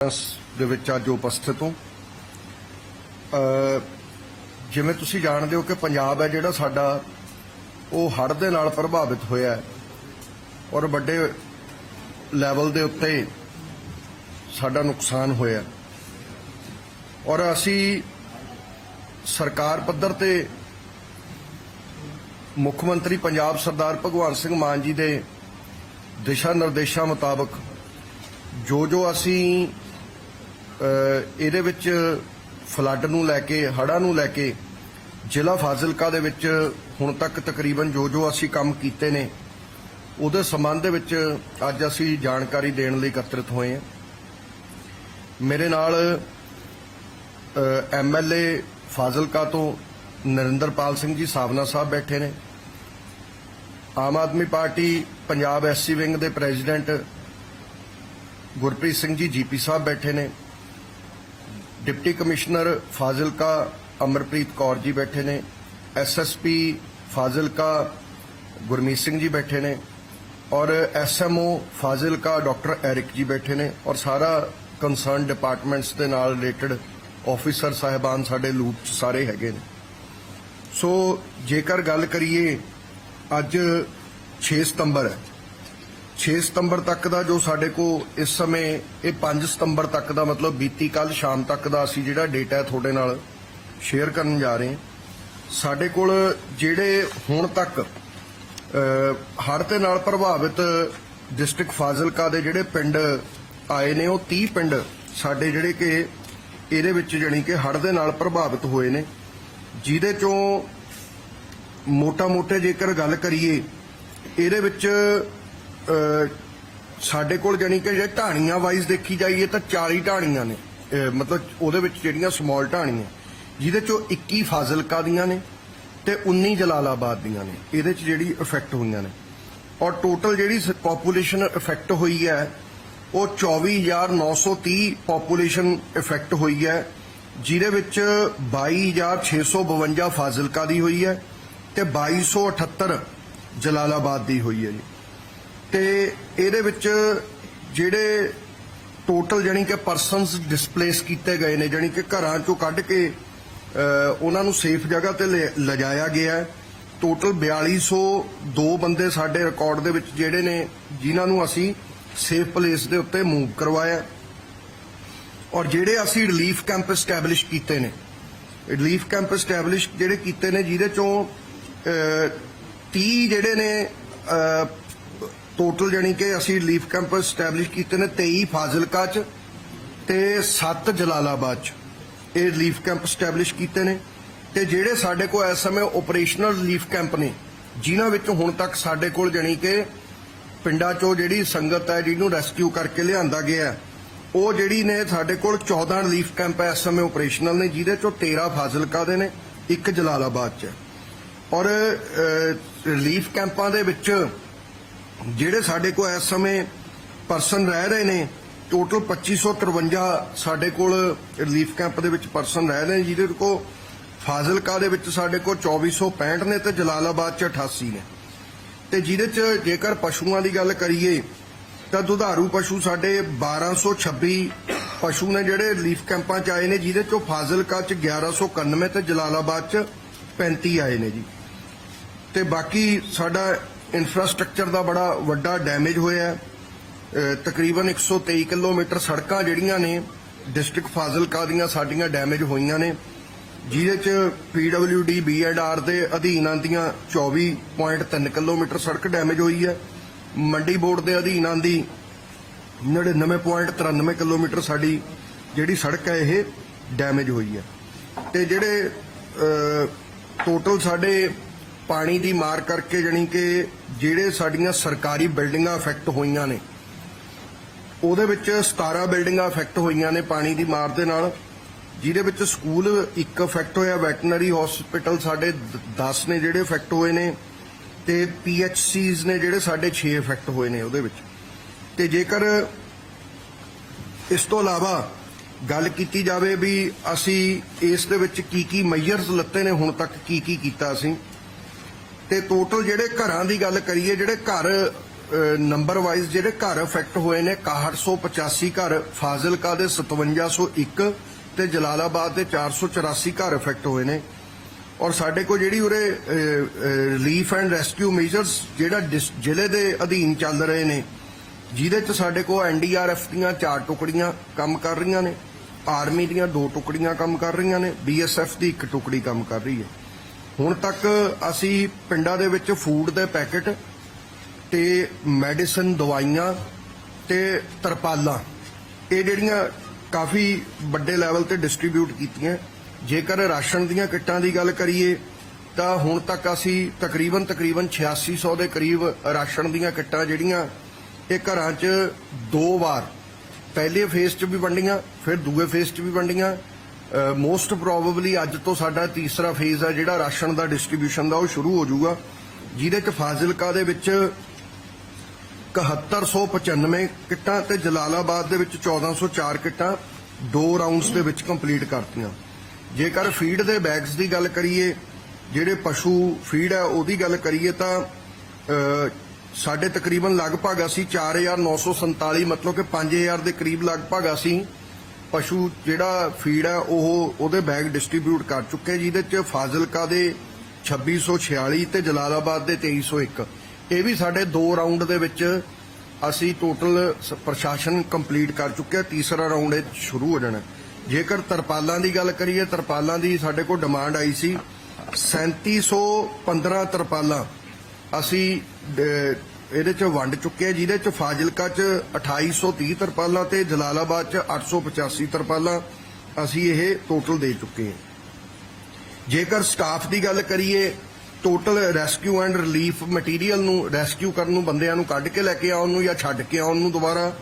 ਕਾਂਗਰਸ ਦੇ ਵਿੱਚ ਅੱਜ ਉਪਸਥਿਤ ਹੋ। ਜਿਵੇਂ ਤੁਸੀਂ ਜਾਣਦੇ ਹੋ ਕਿ ਪੰਜਾਬ ਹੈ ਜਿਹੜਾ ਸਾਡਾ, ਉਹ ਹੜ੍ਹ ਦੇ ਨਾਲ ਪ੍ਰਭਾਵਿਤ ਹੋਇਆ ਹੈ ਔਰ ਵੱਡੇ ਲੈਵਲ ਦੇ ਉੱਤੇ ਸਾਡਾ ਨੁਕਸਾਨ ਹੋਇਆ ਔਰ ਅਸੀਂ ਸਰਕਾਰ ਪੱਧਰ ਤੇ ਮੁੱਖ ਮੰਤਰੀ ਪੰਜਾਬ ਸਰਦਾਰ ਭਗਵੰਤ ਸਿੰਘ ਮਾਨ ਜੀ ਦੇ ਦਿਸ਼ਾ ਨਿਰਦੇਸ਼ਾਂ ਮੁਤਾਬਕ ਜੋ ਜੋ ਅਸੀਂ ਇਹਦੇ ਵਿੱਚ ਫਲੱਡ ਨੂੰ ਲੈ ਕੇ, ਹੜ੍ਹਾਂ ਨੂੰ ਲੈ ਕੇ ਜ਼ਿਲ੍ਹਾ ਫਾਜ਼ਿਲਕਾ ਦੇ ਵਿੱਚ ਹੁਣ ਤੱਕ ਤਕਰੀਬਨ ਜੋ ਜੋ ਅਸੀਂ ਕੰਮ ਕੀਤੇ ਨੇ, ਉਹਦੇ ਸੰਬੰਧ ਦੇ ਵਿੱਚ ਅੱਜ ਅਸੀਂ ਜਾਣਕਾਰੀ ਦੇਣ ਲਈ ਇਕੱਤਰਿਤ ਹੋਏ ਹਾਂ। ਮੇਰੇ ਨਾਲ ਐਮਐਲਏ ਫਾਜ਼ਿਲਕਾ ਤੋਂ ਨਰਿੰਦਰਪਾਲ ਸਿੰਘ ਜੀ ਸਾਵਨਾ ਸਾਹਿਬ ਬੈਠੇ ਨੇ। Aam Aadmi party Punjab SC wing ਦੇ ਪ੍ਰੈਜ਼ੀਡੈਂਟ ਗੁਰਪ੍ਰੀਤ ਸਿੰਘ ਜੀ ਜੀਪੀ ਸਾਹਿਬ ਬੈਠੇ ਨੇ। ਡਿਪਟੀ ਕਮਿਸ਼ਨਰ ਫਾਜ਼ਿਲਕਾ ਅਮਰਪ੍ਰੀਤ ਕੌਰ ਜੀ ਬੈਠੇ ਨੇ ਐਸਐਸਪੀ ਫਾਜ਼ਿਲਕਾ ਗੁਰਮੀਤ ਸਿੰਘ ਜੀ ਬੈਠੇ ਨੇ ਔਰ ਐਸਐਮਓ ਫਾਜ਼ਿਲਕਾ ਡਾਕਟਰ ਐਰਿਕ ਜੀ ਬੈਠੇ ਨੇ ਔਰ ਸਾਰਾ ਕੰਸਰਨ ਡਿਪਾਰਟਮੈਂਟਸ ਦੇ ਨਾਲ ਰਿਲੇਟਡ ਆਫੀਸਰ ਸਾਹਿਬਾਨ ਸਾਡੇ ਲੂਪ 'ਚ ਸਾਰੇ ਹੈਗੇ ਨੇ। ਸੋ ਜੇਕਰ ਗੱਲ ਕਰੀਏ, ਅੱਜ 6 ਸਤੰਬਰ ਹੈ। 6 ਸਤੰਬਰ ਤੱਕ ਦਾ ਜੋ ਸਾਡੇ ਕੋਲ ਇਸ ਸਮੇਂ ਇਹ 5 ਸਤੰਬਰ ਤੱਕ ਦਾ ਮਤਲਬ ਬੀਤੀ ਕੱਲ ਸ਼ਾਮ ਤੱਕ ਦਾ ਅਸੀਂ ਜਿਹੜਾ ਡੇਟਾ ਹੈ ਤੁਹਾਡੇ ਨਾਲ ਸ਼ੇਅਰ ਕਰਨ ਜਾ ਰਹੇ ਹਾਂ। ਸਾਡੇ ਕੋਲ ਜਿਹੜੇ ਹੁਣ ਤੱਕ ਹੜ੍ਹ ਦੇ ਨਾਲ ਪ੍ਰਭਾਵਿਤ ਡਿਸਟ੍ਰਿਕਟ ਫਾਜ਼ਿਲਕਾ ਦੇ ਜਿਹੜੇ ਪਿੰਡ ਆਏ ਨੇ, ਉਹ 30 ਪਿੰਡ ਸਾਡੇ ਜਿਹੜੇ ਕਿ ਇਹਦੇ ਵਿੱਚ ਜਾਣੀ ਕਿ ਹੜ੍ਹ ਦੇ ਨਾਲ ਪ੍ਰਭਾਵਿਤ ਹੋਏ ਨੇ। ਜਿਹਦੇ ਚੋਂ ਮੋਟਾ-ਮੋਟੇ ਜੇਕਰ ਗੱਲ ਕਰੀਏ, ਇਹਦੇ ਵਿੱਚ ਸਾਡੇ ਕੋਲ ਜਾਣੀ ਕਿ ਜੇ ਢਾਣੀਆਂ ਵਾਈਜ਼ ਦੇਖੀ ਜਾਈਏ ਤਾਂ 40 ਢਾਣੀਆਂ ਨੇ। ਮਤਲਬ ਉਹਦੇ ਵਿੱਚ ਜਿਹੜੀਆਂ ਸਮਾਲ ਢਾਣੀਆਂ, ਜਿਹਦੇ ਚੋਂ 21 ਫਾਜ਼ਿਲਕਾ ਦੀਆਂ ਨੇ ਤੇ 19 ਜਲਾਲਾਬਾਦ ਦੀਆਂ ਨੇ। ਇਹਦੇ ਚ ਜਿਹੜੀ ਇਫੈਕਟ ਹੋਈਆਂ ਨੇ। ਔਰ ਟੋਟਲ ਜਿਹੜੀ ਪੋਪੂਲੇਸ਼ਨ ਇਫੈਕਟ ਹੋਈ ਹੈ, ਉਹ 24930 ਪੋਪੂਲੇਸ਼ਨ ਇਫੈਕਟ ਹੋਈ ਹੈ, ਜਿਹਦੇ ਵਿੱਚ 22652 ਫਾਜ਼ਿਲਕਾ ਦੀ ਹੋਈ ਹੈ ਤੇ 2278 ਜਲਾਲਾਬਾਦ ਦੀ ਹੋਈ ਹੈ ਜੀ। ਤੇ ਇਹਦੇ ਵਿੱਚ ਜਿਹੜੇ ਟੋਟਲ ਜਾਨੀ ਕਿ ਪਰਸਨਸ ਡਿਸਪਲੇਸ ਕੀਤੇ ਗਏ ਨੇ ਜਾਨੀ ਕਿ ਘਰਾਂ ਚੋਂ ਕੱਢ ਕੇ ਅ, ਉਹਨਾਂ ਨੂੰ ਸੇਫ ਜਗ੍ਹਾ ਤੇ ਲਿਜਾਇਆ ਗਿਆ ਹੈ। ਟੋਟਲ 4202 ਬੰਦੇ ਸਾਡੇ ਰਿਕਾਰਡ ਦੇ ਵਿੱਚ ਜਿਹੜੇ ਨੇ ਜਿਨ੍ਹਾਂ ਨੂੰ ਅਸੀਂ ਸੇਫ ਪਲੇਸ ਦੇ ਉੱਤੇ ਮੂਵ ਕਰਵਾਇਆ ਔਰ ਜਿਹੜੇ ਅਸੀਂ ਰਿਲੀਫ ਕੈਂਪ ਸਟੈਬਲਿਸ਼ ਕੀਤੇ ਨੇ ਰਿਲੀਫ ਕੈਂਪ ਸਟੈਬਲਿਸ਼ ਜਿਹੜੇ ਕੀਤੇ ਨੇ ਜਿਹਦੇ ਚੋਂ ਅ, 30 ਜਿਹੜੇ ਨੇ ਟੋਟਲ ਜਾਨੀ ਕਿ ਅਸੀਂ ਰਿਲੀਫ ਕੈਂਪ ਸਟੈਬਲਿਸ਼ ਕੀਤੇ ਨੇ 23 ਫਾਜ਼ਿਲਕਾ ਚ ਤੇ 7 ਜਲਾਲਾਬਾਦ ਚ। ਇਹ ਰਿਲੀਫ ਕੈਂਪ ਸਟੈਬਲਿਸ਼ ਕੀਤੇ ਨੇ ਤੇ ਜਿਹੜੇ ਸਾਡੇ ਕੋਲ ਇਸ ਸਮੇਂ ਆਪਰੇਸ਼ਨਲ ਰਿਲੀਫ ਕੈਂਪ ਨੇ, ਜਿਨ੍ਹਾਂ ਵਿੱਚ ਹੁਣ ਤੱਕ ਸਾਡੇ ਕੋਲ ਜਾਨੀ ਕਿ ਪਿੰਡਾਂ ਚੋਂ ਜਿਹੜੀ ਸੰਗਤ ਹੈ, ਜਿਹਨੂੰ ਰੈਸਕਿਊ ਕਰਕੇ ਲਿਆਂਦਾ ਗਿਆ ਉਹ ਜਿਹੜੀ ਨੇ ਸਾਡੇ ਕੋਲ 14 ਰਿਲੀਫ ਕੈਂਪ ਇਸ ਸਮੇਂ ਆਪਰੇਸ਼ਨਲ ਨੇ, ਜਿਹਦੇ ਚੋਂ 13 ਫਾਜ਼ਿਲਕਾ ਦੇ ਨੇ, ਇੱਕ ਜਲਾਲਾਬਾਦ ਚ। ਔਰ ਰਿਲੀਫ ਕੈਂਪਾਂ ਦੇ ਵਿੱਚ ਜਿਹੜੇ ਸਾਡੇ ਕੋਲ ਇਸ ਸਮੇਂ ਪਰਸਨ ਰਹਿ ਰਹੇ ਨੇ ਟੋਟਲ 2553 ਸਾਡੇ ਕੋਲ ਰਿਲੀਫ ਕੈਂਪ ਦੇ ਵਿੱਚ ਪਰਸਨ ਰਹਿ ਰਹੇ ਨੇ, ਜਿਹਦੇ ਕੋਲ ਫਾਜ਼ਿਲਕਾ ਦੇ ਵਿੱਚ ਸਾਡੇ ਕੋਲ 2465 ਨੇ ਤੇ ਜਲਾਲਾਬਾਦ ਚ 88 ਨੇ। ਤੇ ਜਿਹਦੇ ਚ ਜੇਕਰ ਪਸ਼ੂਆਂ ਦੀ ਗੱਲ ਕਰੀਏ, ਤਾਂ ਦੁਧਾਰੂ ਪਸ਼ੂ ਸਾਡੇ 1226 ਪਸ਼ੂ ਨੇ ਜਿਹੜੇ ਰਿਲੀਫ ਕੈਂਪਾਂ ਚ ਆਏ ਨੇ, ਜਿਹਦੇ ਚੋਂ ਫਾਜ਼ਿਲਕਾ ਚ 1191 ਤੇ ਜਲਾਲਾਬਾਦ ਚ 35 ਆਏ ਨੇ ਜੀ। ਤੇ ਬਾਕੀ ਸਾਡਾ ਇਨਫਰਾਸਟ੍ਰਕਚਰ ਦਾ ਬੜਾ ਵੱਡਾ ਡੈਮੇਜ ਹੋਇਆ ਹੈ। ਅਹ ਤਕਰੀਬਨ 123 ਕਿਲੋਮੀਟਰ ਸੜਕਾਂ ਜਿਹੜੀਆਂ ਨੇ ਡਿਸਟ੍ਰਿਕਟ ਫਾਜ਼ਿਲਕਾ ਦੀਆਂ ਸਾਡੀਆਂ ਡੈਮੇਜ ਹੋਈਆਂ ਨੇ। ਜਿਹਦੇ ਚ ਪੀਡਬਲਯੂਡੀ ਬੀਐਡਆਰ ਦੇ ਅਧੀਨ ਆਉਂਦੀਆਂ 24.3 ਕਿਲੋਮੀਟਰ ਸੜਕ ਡੈਮੇਜ ਹੋਈ ਹੈ। ਮੰਡੀ ਬੋਰਡ ਦੇ ਅਧੀਨ ਆਉਂਦੀ 99.93 ਕਿਲੋਮੀਟਰ ਸਾਡੀ ਜਿਹੜੀ ਸੜਕ ਹੈ, ਇਹ ਡੈਮੇਜ ਹੋਈ ਹੈ। ਤੇ ਜਿਹੜੇ ਟੋਟਲ ਸਾਡੇ ਪਾਣੀ ਦੀ ਮਾਰ ਕਰਕੇ ਜਾਣੀ ਕਿ ਜਿਹੜੇ ਸਾਡੀਆਂ ਸਰਕਾਰੀ ਬਿਲਡਿੰਗਾਂ ਅਫੈਕਟ ਹੋਈਆਂ ਨੇ, ਉਹਦੇ ਵਿੱਚ 17 ਬਿਲਡਿੰਗਾਂ ਅਫੈਕਟ ਹੋਈਆਂ ਨੇ ਪਾਣੀ ਦੀ ਮਾਰ ਦੇ ਨਾਲ, ਜਿਹਦੇ ਵਿੱਚ ਸਕੂਲ ਇੱਕ ਅਫੈਕਟ ਹੋਇਆ, ਵੈਟਰਨਰੀ ਹਸਪੀਟਲ ਸਾਡੇ 10 ਨੇ ਜਿਹੜੇ ਅਫੈਕਟ ਹੋਏ ਨੇ, ਤੇ ਪੀਐਚਸੀਜ਼ ਨੇ ਜਿਹੜੇ ਸਾਡੇ 6 ਅਫੈਕਟ ਹੋਏ ਨੇ ਉਹਦੇ ਵਿੱਚ। ਤੇ ਜੇਕਰ ਇਸ ਤੋਂ ਇਲਾਵਾ ਗੱਲ ਕੀਤੀ ਜਾਵੇ ਵੀ ਅਸੀਂ ਇਸ ਦੇ ਵਿੱਚ ਕੀ ਕੀ ਮੈਜਰਸ ਲੱਤੇ ਨੇ, ਹੁਣ ਤੱਕ ਕੀ ਕੀ ਕੀਤਾ ਅਸੀਂ ਤੇ ਟੋਟਲ ਜਿਹੜੇ ਘਰਾਂ ਦੀ ਗੱਲ ਕਰੀਏ, ਜਿਹੜੇ ਘਰ ਨੰਬਰ ਵਾਈਜ਼ ਜਿਹੜੇ ਘਰ ਇਫੈਕਟ ਹੋਏ ਨੇ 6185 ਘਰ, ਫਾਜ਼ਿਲਕਾ ਦੇ 5701 ਤੇ ਜਲਾਲਾਬਾਦ ਦੇ 484 ਘਰ ਇਫੈਕਟ ਹੋਏ ਨੇ। ਔਰ ਸਾਡੇ ਕੋਲ ਜਿਹੜੀ ਉਰੇ ਰਿਲੀਫ ਐਂਡ ਰੈਸਕਿਊ ਮੇਜਰਸ ਜਿਹੜਾ ਜ਼ਿਲ੍ਹੇ ਦੇ ਅਧੀਨ ਚੱਲ ਰਹੇ ਨੇ, ਜਿਹਦੇ ਚ ਸਾਡੇ ਕੋਲ ਐਨਡੀਆਰਐਫ ਦੀਆਂ ਚਾਰ ਟੁਕੜੀਆਂ ਕੰਮ ਕਰ ਰਹੀਆਂ ਨੇ, ਆਰਮੀ ਦੀਆਂ ਦੋ ਟੁਕੜੀਆਂ ਕੰਮ ਕਰ ਰਹੀਆਂ ਨੇ ਬੀਐਸਐਫ ਦੀ ਇੱਕ ਟੁਕੜੀ ਕੰਮ ਕਰ ਰਹੀ ਹੈ। ਹੁਣ ਤੱਕ ਅਸੀਂ ਪਿੰਡਾਂ ਦੇ ਵਿੱਚ ਫੂਡ ਦੇ ਪੈਕੇਟ ਤੇ ਮੈਡੀਸਨ ਦਵਾਈਆਂ ਤੇ ਤਰਪਾਲਾਂ, ਇਹ ਜਿਹੜੀਆਂ ਕਾਫੀ ਵੱਡੇ ਲੈਵਲ ਤੇ ਡਿਸਟ੍ਰੀਬਿਊਟ ਕੀਤੀਆਂ। ਜੇਕਰ ਰਾਸ਼ਨ ਦੀਆਂ ਕਿੱਟਾਂ ਦੀ ਗੱਲ ਕਰੀਏ, ਤਾਂ ਹੁਣ ਤੱਕ ਅਸੀਂ ਤਕਰੀਬਨ ਤਕਰੀਬਨ 8600 ਦੇ ਕਰੀਬ ਰਾਸ਼ਨ ਦੀਆਂ ਕਿੱਟਾਂ ਜਿਹੜੀਆਂ ਇਹ ਘਰਾਂ 'ਚ ਦੋ ਵਾਰ, ਪਹਿਲੇ ਫੇਸ 'ਚ ਵੀ ਵੰਡੀਆਂ, ਫਿਰ ਦੂਏ ਫੇਸ 'ਚ ਵੀ ਵੰਡੀਆਂ ਮੋਸਟ ਪ੍ਰੋਬਬਲੀ ਅੱਜ ਤੋਂ ਸਾਡਾ ਤੀਸਰਾ ਫੇਜ਼ ਆ ਜਿਹੜਾ ਰਾਸ਼ਨ ਦਾ ਡਿਸਟ੍ਰੀਬਿਊਸ਼ਨ ਦਾ ਉਹ ਸ਼ੁਰੂ ਹੋ ਜਾਊਗਾ, ਜਿਹਦੇ 'ਚ ਫਾਜ਼ਿਲਕਾ ਦੇ ਵਿੱਚ 7195 ਕਿੱਟਾਂ ਤੇ ਜਲਾਲਾਬਾਦ ਦੇ ਵਿੱਚ 1404 ਕਿੱਟਾਂ ਦੋ ਰਾਉਂਡਸ ਦੇ ਵਿੱਚ ਕੰਪਲੀਟ ਕਰਤੀਆਂ। ਜੇਕਰ ਫੀਡ ਦੇ ਬੈਗਸ ਦੀ ਗੱਲ ਕਰੀਏ, ਜਿਹੜੇ ਪਸ਼ੂ ਫੀਡ ਹੈ ਉਹਦੀ ਗੱਲ ਕਰੀਏ ਤਾਂ ਸਾਡੇ ਤਕਰੀਬਨ ਲਗਭਗ ਅਸੀਂ 4947 ਮਤਲਬ ਕਿ 5000 ਦੇ ਕਰੀਬ ਲਗਭਗ ਅਸੀਂ ਪਸ਼ੂ ਜਿਹੜਾ ਫੀਡ ਹੈ ਉਹ ਉਹਦੇ ਬੈਗ ਡਿਸਟ੍ਰੀਬਿਊਟ ਕਰ ਚੁੱਕੇ ਜਿਹਦੇ ਚ ਫਾਜ਼ਿਲਕਾ ਦੇ 2646 ਤੇ ਜਲਾਲਾਬਾਦ ਦੇ 2301 ਇਹ ਵੀ ਸਾਡੇ ਦੋ ਰਾਉਂਡ ਦੇ ਵਿੱਚ ਅਸੀਂ ਟੋਟਲ ਪ੍ਰਸ਼ਾਸਨ ਕੰਪਲੀਟ ਕਰ ਚੁੱਕਿਆ ਤੀਸਰਾ ਰਾਉਂਡ ਇਹ ਸ਼ੁਰੂ ਹੋ ਜਾਣਾ। ਜੇਕਰ ਤਰਪਾਲਾਂ ਦੀ ਗੱਲ ਕਰੀਏ, ਤਰਪਾਲਾਂ ਦੀ ਸਾਡੇ ਕੋਲ ਡਿਮਾਂਡ ਆਈ ਸੀ 3715 ਤਰਪਾਲਾਂ। ਅਸੀਂ ਇਹਦੇ ਚ ਵੰਡ ਚੁੱਕੇ ਜਿਹਦੇ ਚ ਫਾਜ਼ਿਲਕਾ ਚ 2830 ਤਰਪਾਲਾਂ ਤੇ ਜਲਾਲਾਬਾਦ ਚ 885 ਤਰਪਾਲਾਂ ਅਸੀਂ ਇਹ ਟੋਟਲ ਦੇ ਚੁੱਕੇ ਹਾਂ ਜੇਕਰ ਸਟਾਫ ਦੀ ਗੱਲ ਕਰੀਏ total rescue and relief material ਨੂੰ ਰੈਸਕਿਊ ਕਰਨ ਨੂੰ ਬੰਦਿਆਂ ਨੂੰ ਕੱਢ ਕੇ ਲੈ ਕੇ ਆਉਣ ਨੂੰ ਜਾਂ ਛੱਡ ਕੇ ਆਉਣ ਨੂੰ ਦੁਬਾਰਾ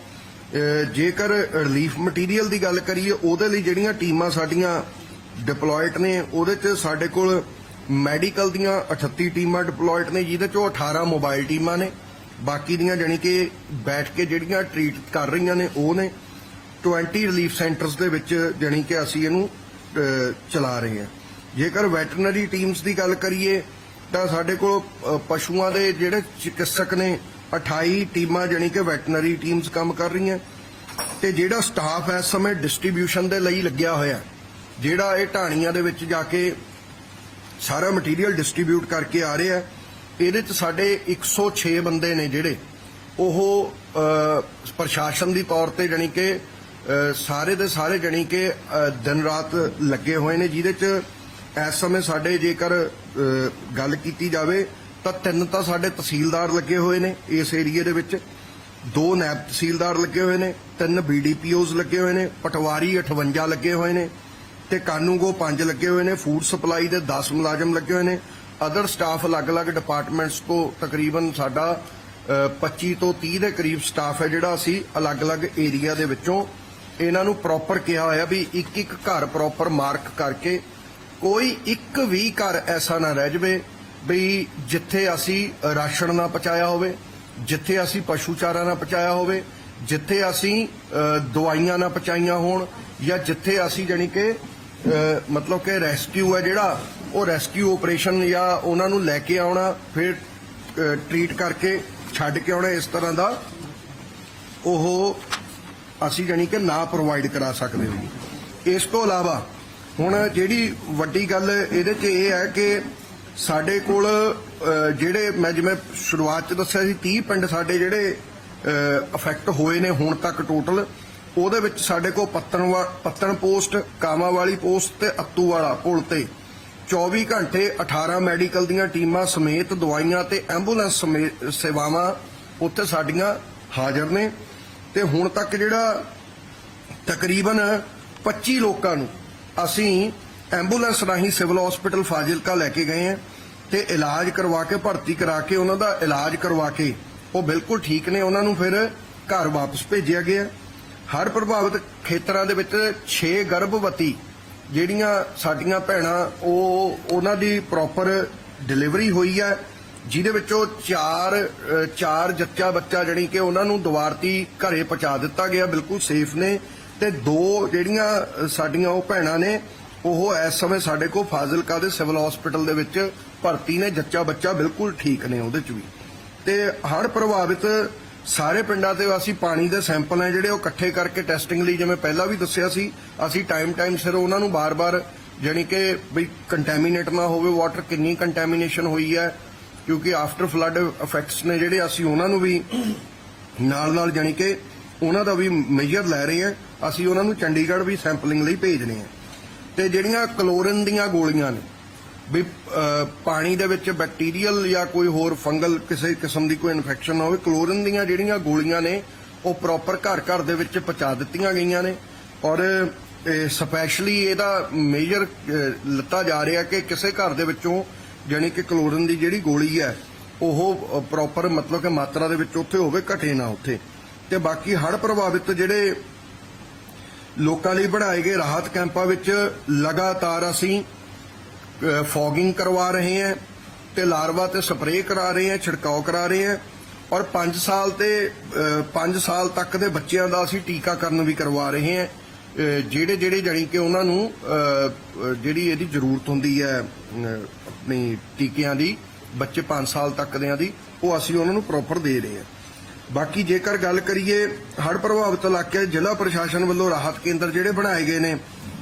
ਜੇਕਰ ਰਿਲੀਫ ਮਟੀਰੀਅਲ ਦੀ ਗੱਲ ਕਰੀਏ, ਉਹਦੇ ਲਈ ਜਿਹੜੀਆਂ ਟੀਮਾਂ ਸਾਡੀਆਂ ਡਿਪਲੋਇਡ ਨੇ, ਉਹਦੇ 'ਚ ਸਾਡੇ ਕੋਲ ਮੈਡੀਕਲ ਦੀਆਂ 38 ਟੀਮਾਂ ਡਿਪਲੋਇਡ ਨੇ, ਜਿਹਦੇ 'ਚੋਂ 18 ਮੋਬਾਈਲ ਟੀਮਾਂ ਨੇ। ਬਾਕੀ ਦੀਆਂ ਜਾਣੀ ਕਿ ਬੈਠ ਕੇ ਜਿਹੜੀਆਂ ਟ੍ਰੀਟ ਕਰ ਰਹੀਆਂ ਨੇ ਉਹ ਨੇ 20 ਰਿਲੀਫ ਸੈਂਟਰਸ ਦੇ ਵਿੱਚ ਜਾਣੀ ਕਿ ਅਸੀਂ ਇਹਨੂੰ ਚਲਾ ਰਹੇ ਹਾਂ। ਜੇਕਰ ਵੈਟਰਨਰੀ ਟੀਮਸ ਦੀ ਗੱਲ ਕਰੀਏ ਤਾਂ ਸਾਡੇ ਕੋਲ ਅਹ, ਪਸ਼ੂਆਂ ਦੇ ਜਿਹੜੇ ਚਿਕਿਤਸਕ ਨੇ 28 ਟੀਮਾਂ ਜਾਣੀ ਕਿ ਵੈਟਰਨਰੀ ਟੀਮਸ ਕੰਮ ਕਰ ਰਹੀਆਂ। ਤੇ ਜਿਹੜਾ ਸਟਾਫ ਇਸ ਸਮੇਂ ਡਿਸਟ੍ਰੀਬਿਊਸ਼ਨ ਦੇ ਲਈ ਲੱਗਿਆ ਹੋਇਆ। ਜਿਹੜਾ ਇਹ ਢਾਣੀਆਂ ਦੇ ਵਿੱਚ ਜਾ ਕੇ ਸਾਰਾ ਮਟੀਰੀਅਲ ਡਿਸਟ੍ਰੀਬਿਊਟ ਕਰਕੇ ਆ ਰਿਹਾ ਇਹਦੇ ਚ ਸਾਡੇ 106 ਬੰਦੇ ਨੇ ਜਿਹੜੇ ਉਹ ਪ੍ਰਸ਼ਾਸਨ ਦੀ ਤੌਰ ਤੇ ਜਾਣੀ ਕਿ ਸਾਰੇ ਦੇ ਸਾਰੇ ਜਾਣੀ ਕਿ ਦਿਨ ਰਾਤ ਲੱਗੇ ਹੋਏ ਨੇ, ਜਿਹਦੇ ਚ ਇਸ ਸਮੇਂ ਸਾਡੇ ਜੇਕਰ ਗੱਲ ਕੀਤੀ ਜਾਵੇ ਤਾਂ ਤਿੰਨ ਤਾਂ ਸਾਡੇ ਤਹਿਸੀਲਦਾਰ ਲੱਗੇ ਹੋਏ ਨੇ ਇਸ ਏਰੀਏ ਦੇ ਵਿੱਚ। ਦੋ ਨੈਬ ਤਹਿਸੀਲਦਾਰ ਲੱਗੇ ਹੋਏ ਨੇ, ਤਿੰਨ ਬੀਡੀਪੀਓਜ਼ ਲੱਗੇ ਹੋਏ ਨੇ, ਪਟਵਾਰੀ 58 ਲੱਗੇ ਹੋਏ ਨੇ ਤੇ ਕਾਨੂੰਗੋ 5 ਲੱਗੇ ਹੋਏ ਨੇ, ਫੂਡ ਸਪਲਾਈ ਦੇ 10 ਮੁਲਾਜ਼ਮ ਲੱਗੇ ਹੋਏ ਨੇ। ਅਦਰ ਸਟਾਫ ਅਲੱਗ-ਅਲੱਗ ਡਿਪਾਰਟਮੈਂਟਸ ਤੋਂ ਤਕਰੀਬਨ ਸਾਡਾ ਅ, 25 ਤੋਂ 30 ਦੇ ਕਰੀਬ ਸਟਾਫ ਹੈ ਜਿਹੜਾ ਅਸੀਂ ਅਲੱਗ-ਅਲੱਗ ਏਰੀਆ ਦੇ ਵਿੱਚੋਂ ਇਹਨਾਂ ਨੂੰ ਪ੍ਰੋਪਰ ਕਿਹਾ ਹੋਇਆ ਵੀ ਇੱਕ ਇੱਕ ਘਰ ਪ੍ਰੋਪਰ ਮਾਰਕ ਕਰਕੇ ਕੋਈ ਇੱਕ ਵੀ ਘਰ ਐਸਾ ਨਾ ਰਹਿ ਜਵੇ ਵੀ ਜਿੱਥੇ ਅਸੀਂ ਰਾਸ਼ਨ ਨਾ ਪਹੁੰਚਾਇਆ ਹੋਵੇ ਜਿੱਥੇ ਅਸੀਂ ਪਸ਼ੂ ਚਾਰਾ ਨਾ ਪਹੁੰਚਾਇਆ ਹੋਵੇ ਜਿੱਥੇ ਅਸੀਂ ਦਵਾਈਆਂ ਨਾ ਪਹੁੰਚਾਈਆਂ ਹੋਣ ਜਾਂ ਜਿੱਥੇ ਅਸੀਂ ਜਾਣੀ ਕਿ ਮਤਲਬ ਕਿ ਰੈਸਕਿਊ ਹੈ ਜਿਹੜਾ, ਉਹ ਰੈਸਕਿਊ ਆਪਰੇਸ਼ਨ ਜਾਂ ਉਹਨਾਂ ਨੂੰ ਲੈ ਕੇ ਆਉਣਾ, ਫਿਰ ਟ੍ਰੀਟ ਕਰਕੇ ਛੱਡ ਕੇ ਆਉਣਾ, ਇਸ ਤਰ੍ਹਾਂ ਦਾ ਉਹ ਅਸੀਂ ਜਾਣੀ ਕਿ ਨਾ ਪ੍ਰੋਵਾਈਡ ਕਰਾ ਸਕਦੇ ਹਾਂ ਇਸ ਤੋਂ ਇਲਾਵਾ, ਹੁਣ ਜਿਹੜੀ ਵੱਡੀ ਗੱਲ ਇਹਦੇ 'ਚ ਇਹ ਹੈ ਕਿ ਸਾਡੇ ਕੋਲ ਜਿਹੜੇ ਮੈਂ ਜਿਵੇਂ ਸ਼ੁਰੂਆਤ 'ਚ ਦੱਸਿਆ ਸੀ 30 ਪਿੰਡ ਸਾਡੇ ਜਿਹੜੇ ਅਫੈਕਟ ਹੋਏ ਨੇ ਹੁਣ ਤੱਕ ਟੋਟਲ ਉਹਦੇ ਵਿੱਚ ਸਾਡੇ ਕੋਲ ਪੱਤਣ ਪੱਤਣ ਪੋਸਟ ਕਾਮਾ ਵਾਲੀ ਪੋਸਟ ਤੇ ਅੱਤੂ ਵਾਲਾ ਪੁਲ ਤੇ 24 ਘੰਟੇ 18 ਮੈਡੀਕਲ ਦੀਆਂ ਟੀਮਾਂ ਸਮੇਤ ਦਵਾਈਆਂ ਤੇ ਐਂਬੂਲੈਂਸ ਸੇਵਾਵਾਂ ਉੱਥੇ ਸਾਡੀਆਂ ਹਾਜ਼ਰ ਨੇ। ਤੇ ਹੁਣ ਤੱਕ ਜਿਹੜਾ ਤਕਰੀਬਨ 25 ਲੋਕਾਂ ਨੂੰ ਅਸੀਂ ਐਂਬੂਲੈਂਸ ਰਾਹੀਂ ਸਿਵਲ ਹਸਪੀਟਲ ਫਾਜ਼ਿਲਕਾ ਲੈ ਕੇ ਗਏ ਹਾਂ ਤੇ ਇਲਾਜ ਕਰਵਾ ਕੇ, ਭਰਤੀ ਕਰਾ ਕੇ, ਉਹਨਾਂ ਦਾ ਇਲਾਜ ਕਰਵਾ ਕੇ ਉਹ ਬਿਲਕੁਲ ਠੀਕ ਨੇ। ਉਹਨਾਂ ਨੂੰ ਫਿਰ ਘਰ ਵਾਪਸ ਭੇਜਿਆ ਗਿਆ। ਹੜ ਪ੍ਰਭਾਵਿਤ ਖੇਤਰਾਂ ਦੇ ਵਿੱਚ 6 ਗਰਭਵਤੀ ਜਿਹੜੀਆਂ ਸਾਡੀਆਂ ਭੈਣਾਂ, ਉਹ ਉਹਨਾਂ ਦੀ ਪ੍ਰੋਪਰ ਡਿਲੀਵਰੀ ਹੋਈ ਹੈ, ਜਿਹਦੇ ਵਿੱਚੋਂ ਚਾਰ ਚਾਰ ਜੱਚਾ ਬੱਚਾ ਜਿਹੜੀ ਕਿ ਉਹਨਾਂ ਨੂੰ ਦੁਆਰਤੀ ਘਰੇ ਪਹੁੰਚਾ ਦਿੱਤਾ ਗਿਆ, ਬਿਲਕੁਲ ਸੇਫ ਨੇ ਤੇ ਦੋ ਜਿਹੜੀਆਂ ਸਾਡੀਆਂ ਉਹ ਭੈਣਾਂ ਨੇ, ਉਹ ਇਸ ਸਮੇਂ ਸਾਡੇ ਕੋਲ ਫਾਜ਼ਿਲਕਾ ਦੇ ਸਿਵਲ ਹਸਪੀਟਲ ਦੇ ਵਿੱਚ ਭਰਤੀ ਨੇ, ਜੱਚਾ ਬੱਚਾ ਬਿਲਕੁਲ ਠੀਕ ਨੇ ਉਹਦੇ ਚ ਵੀ। ਤੇ ਹੜ ਪ੍ਰਭਾਵਿਤ ਸਾਰੇ ਪਿੰਡਾਂ ਤੇ ਅਸੀਂ ਪਾਣੀ ਦੇ ਸੈਂਪਲ ਹੈ ਜਿਹੜੇ ਉਹ ਇਕੱਠੇ ਕਰਕੇ ਟੈਸਟਿੰਗ ਲਈ, ਜਿਵੇਂ ਪਹਿਲਾਂ ਵੀ ਦੱਸਿਆ ਸੀ, ਅਸੀਂ ਟਾਈਮ ਟਾਈਮ ਸਿਰ ਉਹਨਾਂ ਨੂੰ ਬਾਰ-ਬਾਰ ਜਾਣੀ ਕਿ ਵੀ ਕੰਟੈਮੀਨੇਟ ਨਾ ਹੋਵੇ ਵਾਟਰ ਕਿੰਨੀ ਕੰਟੈਮੀਨੇਸ਼ਨ ਹੋਈ ਹੈ, ਕਿਉਂਕਿ ਆਫਟਰ ਫਲੱਡ ਇਫੈਕਟਸ ਨੇ ਜਿਹੜੇ ਅਸੀਂ ਉਹਨਾਂ ਨੂੰ ਵੀ ਨਾਲ ਨਾਲ ਜਾਣੀ ਕਿ ਉਹਨਾਂ ਦਾ ਵੀ ਮੇਜਰ ਲੈ ਰਹੇ ਹਾਂ, ਅਸੀਂ ਉਹਨਾਂ ਨੂੰ ਚੰਡੀਗੜ੍ਹ ਵੀ ਸੈਂਪਲਿੰਗ ਲਈ ਭੇਜ ਰਹੇ ਹਾਂ। ਤੇ ਜਿਹੜੀਆਂ ਕਲੋਰਿਨ ਦੀਆਂ ਗੋਲੀਆਂ ਨੇ ਵੀ ਪਾਣੀ ਦੇ ਵਿੱਚ ਬੈਕਟੀਰੀਅਲ ਜਾਂ ਕੋਈ ਹੋਰ ਫੰਗਲ ਕਿਸੇ ਕਿਸਮ ਦੀ ਕੋਈ ਇਨਫੈਕਸ਼ਨ ਨਾ ਹੋਵੇ, ਕਲੋਰਿਨ ਦੀਆਂ ਜਿਹੜੀਆਂ ਗੋਲੀਆਂ ਨੇ, ਉਹ ਪ੍ਰੋਪਰ ਘਰ ਘਰ ਦੇ ਵਿੱਚ ਪਹੁੰਚਾ ਦਿੱਤੀਆਂ ਗਈਆਂ ਨੇ। ਔਰ ਸਪੈਸ਼ਲੀ ਇਹਦਾ ਮੇਜਰ ਲਿੱਤਾ ਜਾ ਰਿਹਾ ਕਿ ਕਿਸੇ ਘਰ ਦੇ ਵਿੱਚੋਂ ਜਾਣੀ ਕਿ ਕਲੋਰਿਨ ਦੀ ਜਿਹੜੀ ਗੋਲੀ ਹੈ, ਉਹ ਪ੍ਰੋਪਰ ਮਤਲਬ ਕਿ ਮਾਤਰਾ ਦੇ ਵਿੱਚ ਉੱਥੇ ਹੋਵੇ, ਘਟੇ ਨਾ ਉੱਥੇ। ਤੇ ਬਾਕੀ ਹੜ ਪ੍ਰਭਾਵਿਤ ਜਿਹੜੇ ਲੋਕਾਂ ਲਈ ਬਣਾਏ ਗਏ ਰਾਹਤ ਕੈਂਪਾਂ ਵਿੱਚ ਲਗਾਤਾਰ ਅਸੀਂ ਫੌਗਿੰਗ ਕਰਵਾ ਰਹੇ ਹਾਂ ਤੇ ਲਾਰਵਾ ਤੇ ਸਪਰੇਅ ਕਰਾ ਰਹੇ ਹਾਂ, ਛਿੜਕਾਓ ਕਰਾ ਰਹੇ ਹਾਂ ਔਰ 5 ਸਾਲ ਤੇ 5 ਸਾਲ ਤੱਕ ਦੇ ਬੱਚਿਆਂ ਦਾ ਅਸੀਂ ਟੀਕਾਕਰਨ ਵੀ ਕਰਵਾ ਰਹੇ ਹਾਂ। ਜਿਹੜੇ ਜਿਹੜੇ ਜਾਣੀ ਕਿ ਉਹਨਾਂ ਨੂੰ ਜਿਹੜੀ ਇਹਦੀ ਜ਼ਰੂਰਤ ਹੁੰਦੀ ਹੈ ਆਪਣੀ ਟੀਕਿਆਂ ਦੀ, ਬੱਚੇ 5 ਸਾਲ ਤੱਕ ਦਿਆਂ ਦੀ, ਉਹ ਅਸੀਂ ਉਹਨਾਂ ਨੂੰ ਪ੍ਰੋਪਰ ਦੇ ਰਹੇ ਹਾਂ। ਬਾਕੀ ਜੇਕਰ ਗੱਲ ਕਰੀਏ, ਹੜ੍ਹ ਪ੍ਰਭਾਵਿਤ ਇਲਾਕੇ, ਜ਼ਿਲ੍ਹਾ ਪ੍ਰਸ਼ਾਸਨ ਵੱਲੋਂ ਰਾਹਤ ਕੇਂਦਰ ਜਿਹੜੇ ਬਣਾਏ ਗਏ ਨੇ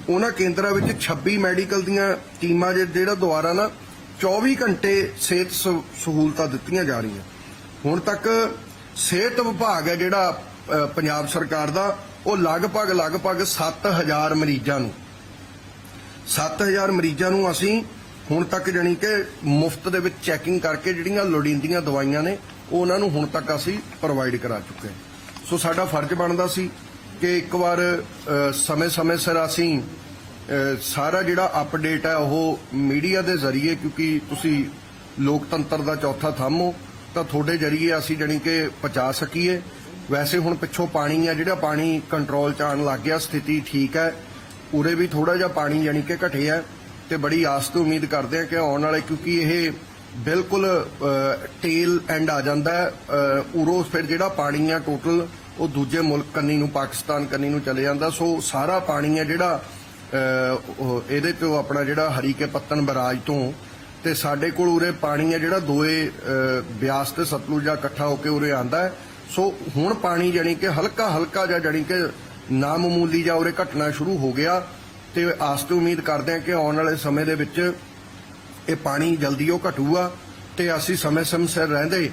ਉਹਨਾਂ ਕੇਂਦਰਾਂ ਵਿੱਚ 26 ਮੈਡੀਕਲ ਦੀਆਂ ਟੀਮਾਂ ਜਿਹੜਾ ਦੁਆਰਾ ਨਾ 24 ਘੰਟੇ ਸਿਹਤ ਸ- ਸਹੂਲਤਾਂ ਦਿੱਤੀਆਂ ਜਾ ਰਹੀਆਂ। ਹੁਣ ਤੱਕ ਸਿਹਤ ਵਿਭਾਗ ਹੈ ਜਿਹੜਾ ਪੰਜਾਬ ਸਰਕਾਰ ਦਾ, ਉਹ ਲਗਭਗ ਲਗਭਗ 7000 ਮਰੀਜ਼ਾਂ ਨੂੰ। 7000 ਮਰੀਜ਼ਾਂ ਨੂੰ ਅਸੀਂ ਹੁਣ ਤੱਕ ਜਾਣੀ ਕਿ ਮੁਫਤ ਦੇ ਵਿੱਚ ਚੈਕਿੰਗ ਕਰਕੇ ਜਿਹੜੀਆਂ ਲੋੜੀਂਦੀਆਂ ਦਵਾਈਆਂ ਨੇ, ਉਹ ਉਹਨਾਂ ਨੂੰ ਹੁਣ ਤੱਕ ਅਸੀਂ ਪ੍ਰੋਵਾਈਡ ਕਰਾ ਚੁੱਕੇ ਹਾਂ। ਸੋ ਸਾਡਾ ਫਰਜ਼ ਬਣਦਾ ਸੀ ਕਿ ਇੱਕ ਵਾਰ ਸਮੇਂ-ਸਮੇਂ ਸਿਰ ਅਸੀਂ ਸਾਰਾ ਜਿਹੜਾ ਅਪਡੇਟ ਹੈ ਉਹ ਮੀਡੀਆ ਦੇ ਜ਼ਰੀਏ ਕਿਉਂਕਿ ਤੁਸੀਂ ਲੋਕਤੰਤਰ ਦਾ ਚੌਥਾ ਥੰਮ ਹੋ ਤਾਂ ਤੁਹਾਡੇ ਜ਼ਰੀਏ ਅਸੀਂ ਜਾਣੀ ਕਿ ਪਹੁੰਚਾ ਸਕੀਏ। ਵੈਸੇ ਹੁਣ ਪਿੱਛੋਂ ਪਾਣੀ ਆ ਜਿਹੜਾ ਪਾਣੀ ਕੰਟਰੋਲ ਚ ਆਉਣ ਲੱਗ ਗਿਆ ਸਥਿਤੀ ਠੀਕ ਹੈ। ਉਰੇ ਵੀ ਥੋੜਾ ਜਿਹਾ ਪਾਣੀ ਯਾਨੀ ਕਿ ਘਟਿਆ ਤੇ ਬੜੀ ਆਸ ਤੋਂ ਉਮੀਦ ਕਰਦੇ ਹਾਂ ਕਿ ਆਉਣ ਵਾਲੇ ਕਿਉਂਕਿ ਇਹ ਬਿਲਕੁਲ ਟੇਲ ਐਂਡ ਆ ਜਾਂਦਾ ਹੈ। ਅ, ਉਰੋਂ ਫਿਰ ਜਿਹੜਾ ਪਾਣੀ ਆ ਟੋਟਲ ਉਹ ਦੂਜੇ ਮੁਲਕ ਕੰਨੀ ਨੂੰ, ਪਾਕਿਸਤਾਨ ਕੰਨੀ ਨੂੰ ਚਲੇ ਜਾਂਦਾ। ਸੋ ਸਾਰਾ ਪਾਣੀ ਹੈ ਜਿਹੜਾ ਇਹਦੇ ਤੋਂ ਆਪਣਾ ਜਿਹੜਾ ਹਰੀਕੇ ਪੱਤਨ ਬਰਾਜ ਤੋਂ ਤੇ ਸਾਡੇ ਕੋਲ ਉਰੇ ਪਾਣੀ ਹੈ ਜਿਹੜਾ ਦੋਏ ਬਿਆਸ ਤੇ ਸਤਲੁਜ ਦਾ ਇਕੱਠਾ ਹੋ ਕੇ ਉਰੇ ਆਂਦਾ ਹੈ। ਸੋ ਹੁਣ ਪਾਣੀ ਜਾਨੀ ਕਿ ਹਲਕਾ ਹਲਕਾ ਜਿਹਾ ਜਾਨੀ ਕਿ ਨਾਮਾਮੂਲੀ ਜਿਹਾ ਉਰੇ ਘਟਣਾ ਸ਼ੁਰੂ ਹੋ ਗਿਆ ਤੇ ਆਸ ਤੇ ਉਮੀਦ ਕਰਦੇ ਹਾਂ ਕਿ ਆਉਣ ਵਾਲੇ ਸਮੇਂ ਦੇ ਵਿੱਚ ਇਹ ਪਾਣੀ ਜਲਦੀ ਉਹ ਘਟੂਗਾ ਤੇ ਅਸੀਂ ਸਮੇਂ-ਸਮੇਂ ਸਿਰ ਰਹਿੰਦੇ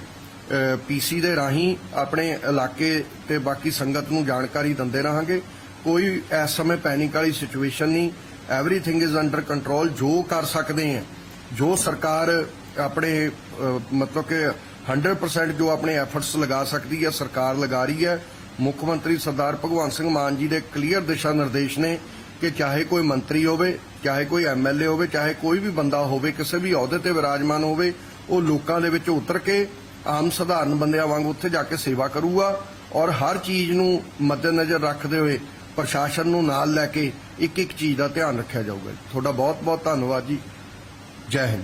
ਪੀਸੀ ਦੇ ਰਾਹੀਂ ਆਪਣੇ ਇਲਾਕੇ ਤੇ ਬਾਕੀ ਸੰਗਤ ਨੂੰ ਜਾਣਕਾਰੀ ਦਿੰਦੇ ਰਹਾਂਗੇ। ਕੋਈ ਇਸ ਸਮੇਂ ਪੈਨਿਕ ਵਾਲੀ ਸਿਚੁਏਸ਼ਨ ਨਹੀਂ। ਐਵਰੀਥਿੰਗ ਇਜ਼ ਅੰਡਰ ਕੰਟਰੋਲ ਜੋ ਕਰ ਸਕਦੇ ਹਾਂ। ਜੋ ਸਰਕਾਰ ਆਪਣੇ ਮਤਲਬ ਕਿ 100% ਜੋ ਆਪਣੇ ਐਫਰਟਸ ਲਗਾ ਸਕਦੀ ਹੈ, ਸਰਕਾਰ ਲਗਾ ਰਹੀ ਹੈ। ਮੁੱਖ ਮੰਤਰੀ ਸਰਦਾਰ ਭਗਵੰਤ ਸਿੰਘ ਮਾਨ ਜੀ ਦੇ ਕਲੀਅਰ ਦਿਸ਼ਾ ਨਿਰਦੇਸ਼ ਨੇ ਕਿ ਚਾਹੇ ਕੋਈ ਮੰਤਰੀ ਹੋਵੇ, ਚਾਹੇ ਕੋਈ ਐਮਐਲਏ ਹੋਵੇ, ਚਾਹੇ ਕੋਈ ਵੀ ਬੰਦਾ ਹੋਵੇ, ਕਿਸੇ ਵੀ ਅਹੁਦੇ ਤੇ ਵਿਰਾਜਮਾਨ ਹੋਵੇ, ਉਹ ਲੋਕਾਂ ਦੇ ਵਿੱਚ ਉਤਰ ਕੇ ਆਮ ਸਧਾਰਨ ਬੰਦਿਆਂ ਵਾਂਗ ਉੱਥੇ ਜਾ ਕੇ ਸੇਵਾ ਕਰੂਗਾ ਔਰ ਹਰ ਚੀਜ਼ ਨੂੰ ਮੱਦੇਨਜ਼ਰ ਰੱਖਦੇ ਹੋਏ ਪ੍ਰਸ਼ਾਸਨ ਨੂੰ ਨਾਲ ਲੈ ਕੇ ਇੱਕ ਇੱਕ ਚੀਜ਼ ਦਾ ਧਿਆਨ ਰੱਖਿਆ ਜਾਊਗਾ। ਤੁਹਾਡਾ ਬਹੁਤ ਬਹੁਤ ਧੰਨਵਾਦ ਜੀ। ਜੈ ਹਿੰਦ।